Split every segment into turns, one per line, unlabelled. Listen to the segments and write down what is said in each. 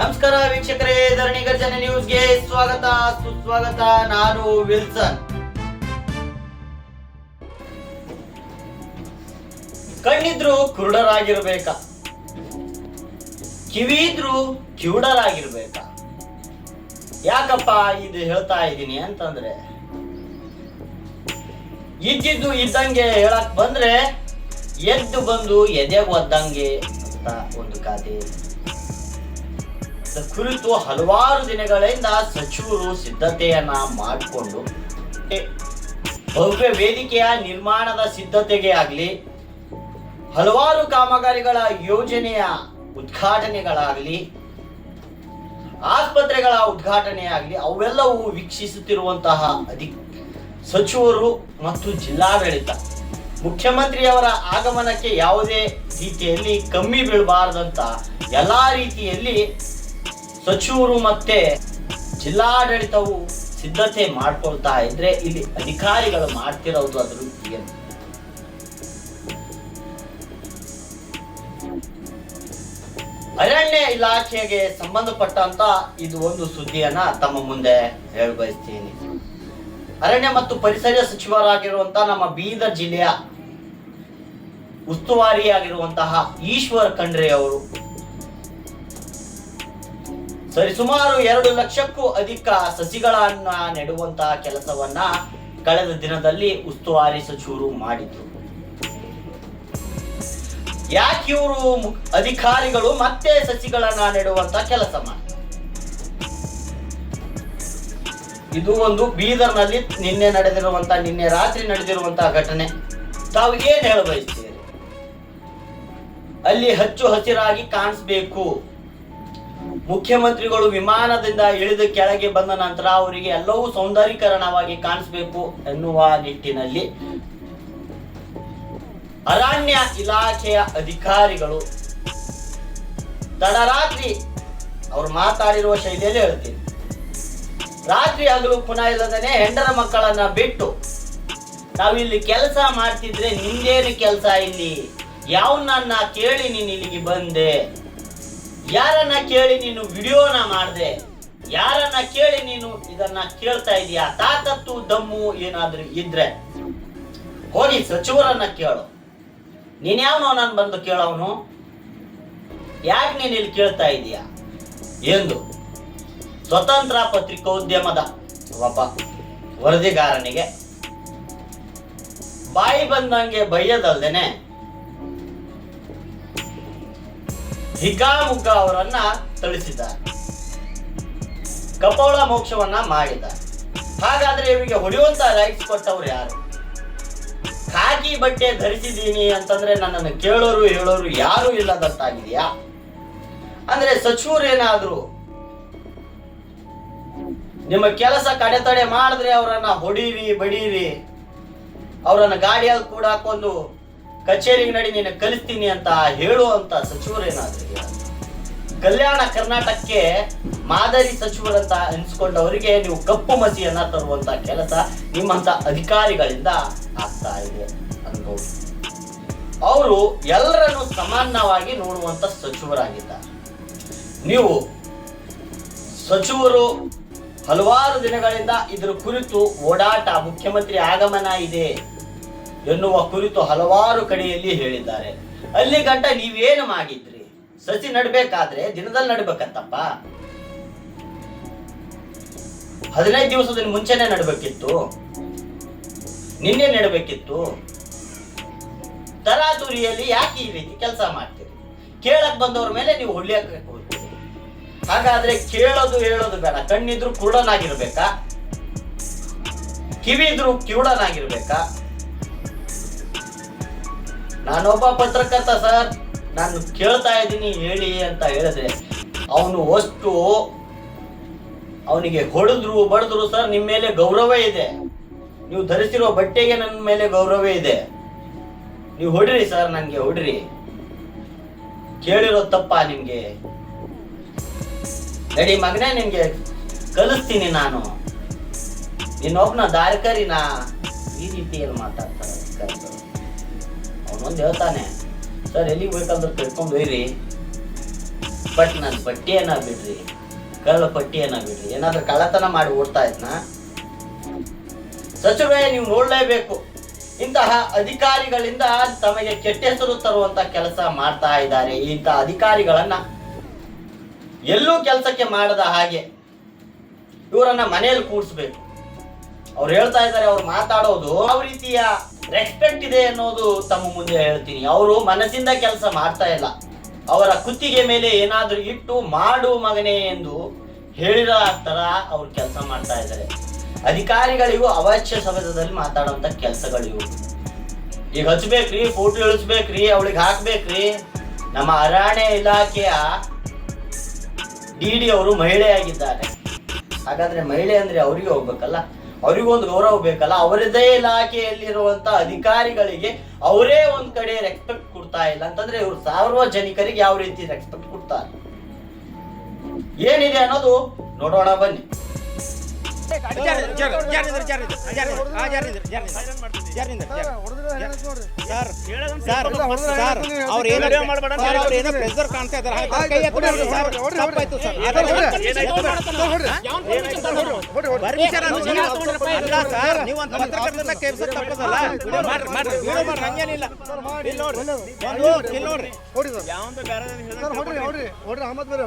ನಮಸ್ಕಾರ ವೀಕ್ಷಕರೇ, ಧರಣಿ ಗರ್ಜನೆ ನ್ಯೂಸ್ಗೆ ಸ್ವಾಗತ, ಸುಸ್ವಾಗತ. ನಾನು ವಿಲ್ಸನ್. ಕಣ್ಣಿದ್ರು ಕುರುಡರಾಗಿರ್ಬೇಕ. ಕಿವಿದ್ರು ಕ್ಯೂಡರಾಗಿರ್ಬೇಕ ಯಾಕಪ್ಪ ಇದು ಹೇಳ್ತಾ ಇದ್ದೀನಿ ಅಂತಂದ್ರೆ, ಇದ್ದಿದ್ದು ಇದ್ದಂಗೆ ಹೇಳಕ್ ಬಂದ್ರೆ ಎದ್ದು ಬಂದು ಎದೆಗೆ ಒದ್ದಂಗೆ ಅಂತ ಒಂದು ಖಾತೆ ಕುರಿತು ಹಲವಾರು ದಿನಗಳಿಂದ ಸಚಿವರು ಸಿದ್ಧತೆಯನ್ನ ಮಾಡಿಕೊಂಡು ಭವ್ಯ ವೇದಿಕೆಯ ನಿರ್ಮಾಣದ ಸಿದ್ಧತೆಗೆ ಆಗಲಿ, ಹಲವಾರು ಕಾಮಗಾರಿಗಳ ಯೋಜನೆಯ ಉದ್ಘಾಟನೆಗಳಾಗಲಿ, ಆಸ್ಪತ್ರೆಗಳ ಉದ್ಘಾಟನೆ ಆಗಲಿ ಅವೆಲ್ಲವೂ ವೀಕ್ಷಿಸುತ್ತಿರುವಂತಹ ಅಧಿ, ಸಚಿವರು ಮತ್ತು ಜಿಲ್ಲಾಡಳಿತ. ಮುಖ್ಯಮಂತ್ರಿಯವರ ಆಗಮನಕ್ಕೆ ಯಾವುದೇ ರೀತಿಯಲ್ಲಿ ಕಮ್ಮಿ ಬೀಳಬಾರದಂತ ಎಲ್ಲಾ ರೀತಿಯಲ್ಲಿ ಸಚಿವರು ಮತ್ತೆ ಜಿಲ್ಲಾಡಳಿತವು ಸಿದ್ಧತೆ ಮಾಡ್ಕೊಳ್ತಾ ಇದ್ರೆ ಇಲ್ಲಿ ಅಧಿಕಾರಿಗಳು ಮಾಡ್ತಿರೋದು ಅದ್ರ ಅರಣ್ಯ ಇಲಾಖೆಗೆ ಸಂಬಂಧಪಟ್ಟಂತ ಇದು ಒಂದು ಸುದ್ದಿಯನ್ನ ತಮ್ಮ ಮುಂದೆ ಹೇಳ ಬಯಸ್ತೀನಿ ಅರಣ್ಯ ಮತ್ತು ಪರಿಸರ ಸಚಿವರಾಗಿರುವಂತ ನಮ್ಮ ಬೀದರ್ ಜಿಲ್ಲೆಯ ಉಸ್ತುವಾರಿಯಾಗಿರುವಂತಹ ಈಶ್ವರ್ ಖಂಡ್ರೆ ಅವರು ಸರಿಸುಮಾರು ಎರಡು ಲಕ್ಷಕ್ಕೂ ಅಧಿಕ ಸಸಿಗಳನ್ನ ನೆಡುವಂತಹ ಕೆಲಸವನ್ನ ಕಳೆದ ದಿನದಲ್ಲಿ ಉಸ್ತುವಾರಿ ಸಚಿವರು ಮಾಡಿದ್ರು. ಯಾಕೆ ಇವರು ಅಧಿಕಾರಿಗಳು ಮತ್ತೆ ಸಸಿಗಳನ್ನ ನೆಡುವಂತ ಕೆಲಸ ಮಾಡ್ತಾರೆ? ಇದು ಒಂದು ಬೀದರ್ನಲ್ಲಿ ನಿನ್ನೆ ನಡೆದಿರುವಂತ, ನಿನ್ನೆ ರಾತ್ರಿ ನಡೆದಿರುವಂತಹ ಘಟನೆ. ತಾವು ಏನ್ ಹೇಳಬಯಸ್ತೀರಿ? ಅಲ್ಲಿ ಹಚ್ಚು ಹಸಿರಾಗಿ ಕಾಣಿಸ್ಬೇಕು. ಮುಖ್ಯಮಂತ್ರಿಗಳು ವಿಮಾನದಿಂದ ಇಳಿದು ಕೆಳಗೆ ಬಂದ ನಂತರ ಅವರಿಗೆ ಎಲ್ಲವೂ ಸೌಂದರ್ಯೀಕರಣವಾಗಿ ಕಾಣಿಸ್ಬೇಕು ಎನ್ನುವ ನಿಟ್ಟಿನಲ್ಲಿ ಅರಣ್ಯ ಇಲಾಖೆಯ ಅಧಿಕಾರಿಗಳು ತಡರಾತ್ರಿ ಅವ್ರು ಮಾತಾಡಿರುವ ಶೈಲಿಯಲ್ಲಿ ಹೇಳ್ತೀನಿ. ರಾತ್ರಿ ಹಗಲು ಪುನಃ ಇಲ್ಲದನೆ ಹೆಂಡರ ಮಕ್ಕಳನ್ನ ಬಿಟ್ಟು ನಾವಿಲ್ಲಿ ಕೆಲಸ ಮಾಡ್ತಿದ್ರೆ ನಿಂದೇನು ಕೆಲಸ ಇಲ್ಲಿ? ಯಾವನ್ನ ಕೇಳಿ ನೀನು ಇಲ್ಲಿಗೆ ಬಂದೆ? ಯಾರನ್ನ ಕೇಳಿ ನೀನು ವಿಡಿಯೋನ ಮಾಡ್ದೆ? ಯಾರನ್ನ ಕೇಳಿ ನೀನು ಇದನ್ನ ಕೇಳ್ತಾ ಇದೀಯಾ? ತಾಕತ್ತು, ದಮ್ಮು ಏನಾದ್ರೂ ಇದ್ರೆ ಹೋಗಿ ಸಚಿವರನ್ನ ಕೇಳು. ನೀನ್ ಯಾವನೋ ನಾನು ಬಂದು ಕೇಳವನು ಯಾಕೆ ನೀನು ಇಲ್ಲಿ ಕೇಳ್ತಾ ಇದೀಯಾ? ಎಂದು ಸ್ವತಂತ್ರ ಪತ್ರಿಕೋದ್ಯಮದ ಒಬ್ಬ ವರದಿಗಾರನಿಗೆ ಬಾಯಿ ಬಂದಂಗೆ ಬೈಯದಲ್ದೇನೆ ಹಿಕಾಮುಗ್ಗ ಅವರನ್ನ ಥಳಿಸಿದ್ದಾರೆ. ಕಪೋಳ ಮೋಕ್ಷವನ್ನ ಮಾಡಿದ ಹಾಗಾದ್ರೆ ಇವರಿಗೆ ಹೊಡೆಯುವಂತ ರೈಟ್ಸ್ ಕೊಟ್ಟವ್ರು ಯಾರು? ಖಾಕಿ ಬಟ್ಟೆ ಧರಿಸಿದ್ದೀನಿ ಅಂತಂದ್ರೆ ನನ್ನನ್ನು ಕೇಳೋರು, ಹೇಳೋರು ಯಾರು ಇಲ್ಲದಂತಾಗಿದೆಯಾ? ಅಂದ್ರೆ ಸಚಿವರೇನಾದ್ರು ನಿಮ್ಮ ಕೆಲಸ ಕಡೆತಡೆ ಮಾಡಿದ್ರೆ ಅವರನ್ನ ಹೊಡೀರಿ, ಬಡೀರಿ. ಅವರನ್ನ ಗಾಡಿಯಲ್ಲಿ ಕೂಡ ಹಾಕೊಂಡು ಕಚೇರಿಗೆ ನಡಿ ನೀನು ಕಲಿಸ್ತೀನಿ ಅಂತ ಹೇಳುವಂತ ಸಚಿವರೇನಾದ್ರು? ಕಲ್ಯಾಣ ಕರ್ನಾಟಕಕ್ಕೆ ಮಾದರಿ ಸಚಿವರಂತ ಅನಿಸ್ಕೊಂಡವರಿಗೆ ನೀವು ಕಪ್ಪು ಮಸಿಯನ್ನ ತರುವಂತ ಕೆಲಸ ನಿಮ್ಮಂತ ಅಧಿಕಾರಿಗಳಿಂದ ಆಗ್ತಾ ಇದೆ ಅನ್ಬೋದು ಅವರು ಎಲ್ಲರನ್ನು ಸಮಾನವಾಗಿ ನೋಡುವಂತ ಸಚಿವರಾಗಿದ್ದಾರೆ. ನೀವು ಸಚಿವರು ಹಲವಾರು ದಿನಗಳಿಂದ ಇದರ ಕುರಿತು ಓಡಾಟ ಮುಖ್ಯಮಂತ್ರಿ ಆಗಮನ ಇದೆ. ಎನ್ನುವ ಕುರಿತು ಹಲವಾರು ಕಡೆಯಲ್ಲಿ ಹೇಳಿದ್ದಾರೆ. ಅಲ್ಲಿ ಗಂಟ ನೀವೇನು ಮಾಡಿದ್ರಿ? ಸಸಿ ನಡ್ಬೇಕಾದ್ರೆ ದಿನದಲ್ಲಿ ನಡ್ಬೇಕಂತಪ್ಪ. ಹದಿನೈದು ದಿವಸದ ಮುಂಚೆನೆ ನಡ್ಬೇಕಿತ್ತು. ನಿನ್ನೆ ನಡ್ಬೇಕಿತ್ತು. ತರಾತುರಿಯಲ್ಲಿ ಯಾಕೆ ಈ ರೀತಿ ಕೆಲಸ ಮಾಡ್ತೀರಿ? ಕೇಳಕ್ ಬಂದವ್ರ ಮೇಲೆ ನೀವು ಹೊಳ್ಳಿಯಕ್ಕೆ ಹೋಗ್ತೀರಿ ಹಾಗಾದ್ರೆ ಕೇಳೋದು ಹೇಳೋದು ಬೇಡ. ಕಣ್ಣಿದ್ರು ಕುರುಡನಾಗಿರ್ಬೇಕಾ? ಕಿವಿದ್ರು ಕಿವುಡನಾಗಿರ್ಬೇಕಾ? ನಾನೊಬ್ಬ ಪತ್ರಕರ್ತ ಸರ್. ನಾನು ಕೇಳ್ತಾ ಇದ್ದೀನಿ, ಹೇಳಿ ಅಂತ ಹೇಳಿದ್ರೆ ಅವನು ಅಷ್ಟು ಅವನಿಗೆ ಹೊಡೆದ್ರು, ಬಡಿದ್ರು ಸರ್ ನಿಮ್ಮ ಮೇಲೆ ಗೌರವ ಇದೆ. ನೀವು ಧರಿಸಿರೋ ಬಟ್ಟೆಗೆ ನನ್ನ ಮೇಲೆ ಗೌರವ ಇದೆ. ನೀವು ಹೊಡ್ರಿ ಸರ್ ನನಗೆ ಹೊಡ್ರಿ. ಕೇಳಿರೋ ತಪ್ಪ ನಿಮ್ಗೆ. ನಡಿ ಮಗನೇ, ನಿಮ್ಗೆ ಕಲಿಸ್ತೀನಿ ನಾನು. ನೀನೊಬ್ನ ದಾರಿಕರಿನ ಈ ರೀತಿಯಲ್ಲಿ ಮಾತಾಡ್ತಾರೆ ಅವನೊಂದು ಹೇಳ್ತಾನೆ. ಸರ್, ಎಲ್ಲಿಗೆ ಬೇಕಾದ್ರೂ ಕರ್ಕೊಂಡು ಹೋಯ್ರಿ. ಬಟ್ ನನ್ನ ಪಟ್ಟಿಯನ್ನ ಏನಾಗ್ಬಿಡ್ರಿ ಕಳ್ಳ ಪಟ್ಟಿಯನ್ನ ಏನಾಗ್ಬಿಡ್ರಿ ಏನಾದ್ರೂ ಕಳ್ಳತನ ಮಾಡಿ ಓಡ್ತಾ ಇದ್ನಾ? ಸಚಿವರೇ, ನೀವು ನೋಡಲೇಬೇಕು. ಇಂತಹ ಅಧಿಕಾರಿಗಳಿಂದ ತಮಗೆ ಕೆಟ್ಟ ಹೆಸರು ತರುವಂತ ಕೆಲಸ ಮಾಡ್ತಾ ಇದ್ದಾರೆ. ಇಂತಹ ಅಧಿಕಾರಿಗಳನ್ನ ಎಲ್ಲೂ ಕೆಲಸಕ್ಕೆ ಮಾಡದ ಹಾಗೆ ಇವರನ್ನ ಮನೆಯಲ್ಲಿ ಕೂಡಿಸ್ಬೇಕು ಅವ್ರು ಹೇಳ್ತಾ ಇದ್ದಾರೆ, ಅವ್ರು ಮಾತಾಡೋದು ಯಾವ ರೀತಿಯ ರೆಸ್ಪೆಕ್ಟ್ ಇದೆ ಅನ್ನೋದು ತಮ್ಮ ಮುಂದೆ ಹೇಳ್ತೀನಿ. ಅವರು ಮನಸ್ಸಿಂದ ಕೆಲಸ ಮಾಡ್ತಾ ಇಲ್ಲ. ಅವರ ಕುತ್ತಿಗೆ ಮೇಲೆ ಏನಾದ್ರೂ ಇಟ್ಟು ಮಾಡು ಮಗನೇ ಎಂದು ಹೇಳಿರೋ ತರ ಅವ್ರು ಕೆಲಸ ಮಾಡ್ತಾ ಇದ್ದಾರೆ. ಅಧಿಕಾರಿಗಳಿಗೂ ಅವಶ್ಯ ಸಮಯದಲ್ಲಿ ಮಾತಾಡುವಂತ ಕೆಲಸಗಳಿವು. ಈಗ ಹಚ್ಬೇಕ್ರಿ, ಫೋಟೋ ಇಳಿಸ್ಬೇಕ್ರಿ, ಅವಳಿಗೆ ಹಾಕ್ಬೇಕ್ರಿ. ನಮ್ಮ ಅರಣ್ಯ ಇಲಾಖೆಯ ಡಿ ಡಿ ಅವರು ಮಹಿಳೆಯಾಗಿದ್ದಾರೆ ಹಾಗಾದ್ರೆ ಮಹಿಳೆ ಅಂದ್ರೆ ಅವರಿಗೆ ಹೋಗ್ಬೇಕಲ್ಲ? ಅವರಿಗೊಂದು ಗೌರವ ಬೇಕಲ್ಲ, ಅವರದೇ ಇಲಾಖೆಯಲ್ಲಿರುವಂತ ಅಧಿಕಾರಿಗಳಿಗೆ ಅವರೇ ಒಂದ್ ಕಡೆ ರೆಸ್ಪೆಕ್ಟ್ ಕೊಡ್ತಾ ಇಲ್ಲ ಅಂತಂದ್ರೆ ಇವರು ಸಾರ್ವಜನಿಕರಿಗೆ ಯಾವ ರೀತಿ ರೆಸ್ಪೆಕ್ಟ್ ಕೊಡ್ತಾರೆ? ಏನಿದೆ ಅನ್ನೋದು ನೋಡೋಣ ಬನ್ನಿ.
ಅಹಮದ್ ಬೇರೆ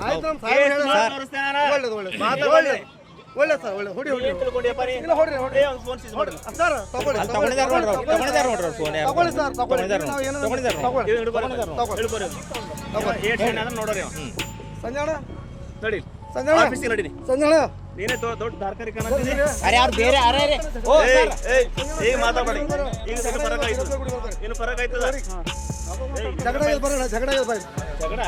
ಆಯ್ತು ಒಳ್ಳೇದು ಸರ್ ಒಳ್ಳೆ. ಹೊಡಿ ಹೊಡಿ? ಇಲ್ಲ ಹೊಡ್ರಿ ಹೊಡ್ರಿ. ಸರ್ ತಗೊಳ್ಳಿ
ಅಲ್ಲಿ ತಗೊಂಡಿದ್ದಾರೆ ನೋಡ್ರಿ ಅವ್ರು ತಗೊಂಡಿದ್ದಾರೆ ನೋಡ್ರಿ ಫೋನ್
ತಗೊಳ್ಳಿ ಸರ್
ತಗೊಂಡಿದ್ದಾರೆ
ನಾವು ಏನೋ
ತಗೊಂಡಿದ್ದಾರೆ
ತಗೊಳ್ಳಿ.
ಏಟ್ ಜನ ಅದಾರ ನೋಡೋರಿ ಅವ.
ಸಂಜಾಣ.
ನಡಿ
ಸಂಜಾಣ.
ಆಫೀಸಿಗೆ ನಡೀನಿ
ಸಂಜಾಣ.
ನೀನೇ ದೊಡ್ಡ ದಾರ್ಕಾರಿ ಕಾಣತ್ತೀನಿ
ಅರೆ ಯಾರು ಬೇರೆ ಅರೆ ಅರೆ. ಓ ಸರ್.
ಈಗ ಮಾತಾಡ್ಬೇಡಿ. ಈಗ ಸರಿ ಫರಕ್ ಆಯ್ತು. ಇನ್ನು ಫರಕ್ ಆಯ್ತದ?
ಜಗಳ ಇಲ್ಲ ಬರೋಣ? ಜಗಳ ಇಲ್ಲ ಬಾಯ್
ಜಗಳ?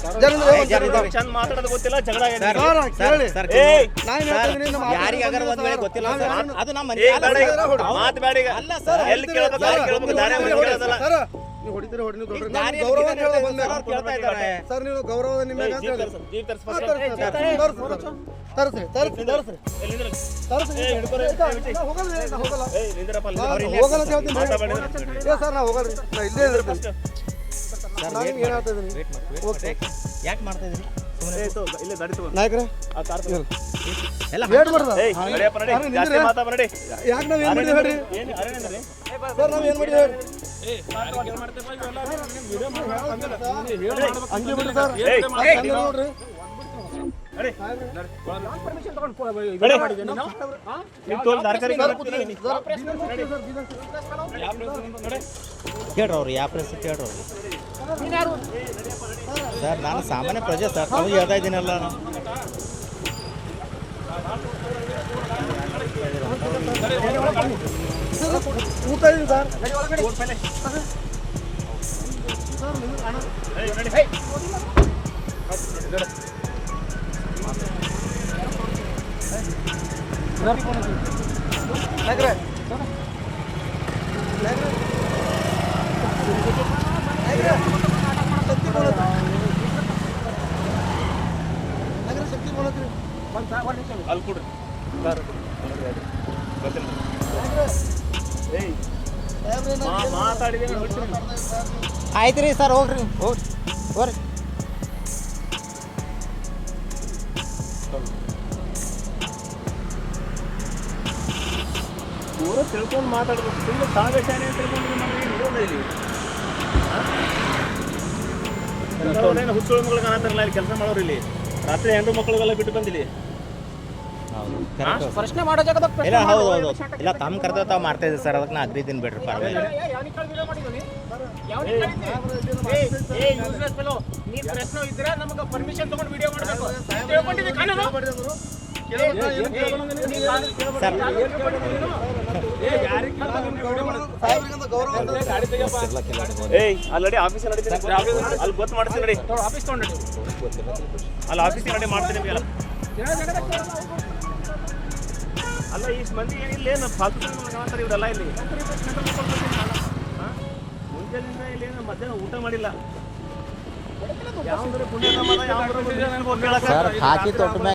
ಇಲ್ಲ,
ಇಲ್ಲ.
ಚಂದ ಮಾತಾಡೋದು ಗೊತ್ತಿಲ್ಲ ಜಗಳ.
Sir
sir,
sir. Sir sir, ಯಾರಿಗಾಗರ ಒಂದ್ ವೇಳೆ ಗೊತ್ತಿಲ್ಲ ಸರ್ ಅದು ನಮ್ಮ
ಏ,
ಮನೆ
ಬೇಡ ಈಗ. ಮಾತ್ ಬೇಡ ಈಗ.
ಅಲ್ಲ ಸರ್,
ಎಲ್ಲಿ ಕೇಳ್ಬೇಕು ದಾರಿ ಕೇಳ್ಬೇಕು ದಾರಿ
ಹೊಡ್ರಿ,
ಕೇಳೋದಲ್ಲ.
ನೀವು ಹೊಡಿತೀರಿ ಹೊಡಿ ನೀವು ದೊಡ್ಡ
ದಾರಿ
ನಾನು ಗೌರವ ಹೇಳೋದು
ಕೇಳ್ತಾ ಇದ್ದಾರೆ? ಕೇಳ್ತಾ ಇದ್ದಾರೆ
ಸರ್ ನೀವು ಗೌರವ ನಿಮ್ಮ
ಏಯ್,
ಅಂತ
ಜೀಪ್
ಹೇಳಿ
ತರ್ಸು, ಜೀಪ್ ತರ್ಸು
ಹಾ,
first.
ತರ್ಸಿ,
ಜೀಪ್
ತರ್ಸಿ, ತರ್ಸಿ, ತರ್ಸಿ, ತರ್ಸಿ,
ಎಲ್ಲಿ ನಿಂದ್ರು?
ತರ್ಸಿ.
ಏಯ್, ಹಿಡ್ಕೊರಿ,
ಏ, ಸರ್,
ಬಿಡಿ.
ನಾ ಹೋಗಲ್ಲ ನಾ ಹೋಗಲ್ಲ.
ಏ, ನಿಂದ್ರಪ್ಪ, ಅಲ್ಲಿ ನಿಂದ್ರು.
ಹೋಗಲ್ಲ ಅಂತ ಹೇಳ್ತೀನಿ
ಮಾತಾಡ್ಬೇಡಿ.
ಏ ಸರ್ ನಾ ಹೋಗಲ್ಲ ನಾ ಇಲ್ಲೇ ಇರ್ತೀನಿ
ಯಾಕೆ ಮಾಡ್ತಾ ಇದ್ದೀರಿ ಸುಮ್ಮನೆ
ಏಯ್, ತಗೋ, ಇಲ್ಲೇ ದಾರಿ ತಗೋ.
ನಾಯಕರೇ?
ಆ ಕಾರ್ ತಗೋ.
ಎಲ್ಲ
ವೇಟ್ ಮಾಡ್ದ
ಏಯ್, ನಡಿಯಪ್ಪ, ನಡಿ.
ಅರೆ,
ಜಾಸ್ತಿ
ನಿಂದ್ರೆ.
ಮಾತಾಡ್ಬೇಡ, ನಡಿ.
ಯಾಕೆ ನಾವ್ ಏನ್ ಮಾಡಿದ್ವಿ ಹೇಳ್ರಿ? ಸರ್ ನಾವ್ ಏನ್ ಮಾಡಿದ್ವಿ ಹೇಳ್ರಿ? ಹಂಗೆ ಬಿಡಿ ಸರ್. ಹಂಗೆ ನೋಡ್ರಿ.
ಕೇಳ್ರಿ ಅವ್ರು ಯಾವ ಪ್ರೆಸ್ ಕೇಳ್ರಿ ಅವ್ರು. ಸರ್ ನಾನು ಸಾಮಾನ್ಯ ಪ್ರಜೆ ಸರ್. ತಾವು ಹೇಳ್ತಾ ಇದ್ದೀನಲ್ಲ.
ಊಟ ಇದೆ ಸರ್
ಏಯ್, ನಡಿ.
ನಾಯಕರೇ ಶಕ್ತಿ
ಅಲ್ಲಿ ಹೊಡ್ತೀನಿ.
ಆಯ್ತು ರೀ ಸರ್, ಹೋಗ್ರಿ. ಹೋಗ್ರಿ. ಹೋಗ್ರಿ
ಪೂರ ತಿಳ್ಕೊಂಡು ಮಾತಾಡ್ಬೇಕು. ತುಂಬ ತಾವೇ ಶಾನೆ ಮಾಡಿ ತಿಳ್ಕೊಂಡಿದ್ರೆ ನಮ್ಗೆ ಇರೋದೇ ಇಲ್ಲಿ. ಹುಚ್ಚುಳ ಮಗಳು ಕಾಣತ್ತಾರಲ್ಲ ಇಲ್ಲಿ ಕೆಲಸ ಮಾಡೋರು ಇಲ್ಲಿ. ರಾತ್ರಿ ಹೆಣ್ಣು ಮಕ್ಕಳಿಗೆಲ್ಲ ಬಿಟ್ಟು ಬಂದಿಲ್ಲಿ
ಪ್ರಶ್ನೆ ಮಾಡೋ ಜಾಗದಾಗ ಇಲ್ಲ ಹೌದು ಹೌದು. ಇಲ್ಲ ತಮ್ಮ ಕರ್ತವ್ಯ ತಾವು ಮಾಡ್ತಾ ಇದ್ದೀವಿ ಸರ್ ಅದಕ್ಕೆ ನಾ ಅಗ್ರಿದ್ದೀನಿ ಬಿಡ್ರಿ ಪರವಾಗಿಲ್ಲ. ಸರ್.
ಸಾಹೇಬ್ರಿಗಂತ ಗೌರವ ಅಂತ
ಏಯ್ ಅಲ್ಲಿ ಆಫೀಸ್ ನಡೀತೀನಿ ಅಲ್ಲಿ ಗೊತ್ತು ಮಾಡ್ತೀನಿ ನಡಿ. ಅಲ್ಲಿ ಆಫೀಸ್ ನಡಿ ಮಾಡ್ತೀನಿ ನಿಮಗೆಲ್ಲ. ಅಲ್ಲ ಇಷ್ಟು ಮಂದಿ ಏನಿಲ್ಲ ಏನು ಫಾಲ್ತು ಇವರೆಲ್ಲ ಇಲ್ಲಿ. ಹಾ? ಮುಂಜಾನೆಯಿಂದ ಇಲ್ಲಿ ಏನು ಮಧ್ಯಾಹ್ನ ಊಟ ಮಾಡಿಲ್ಲ. ಯಾವ್ದಾರ ಪುಣ್ಯ ಯಾವ
ಹಾಕಿ ತೊಟ್ಟ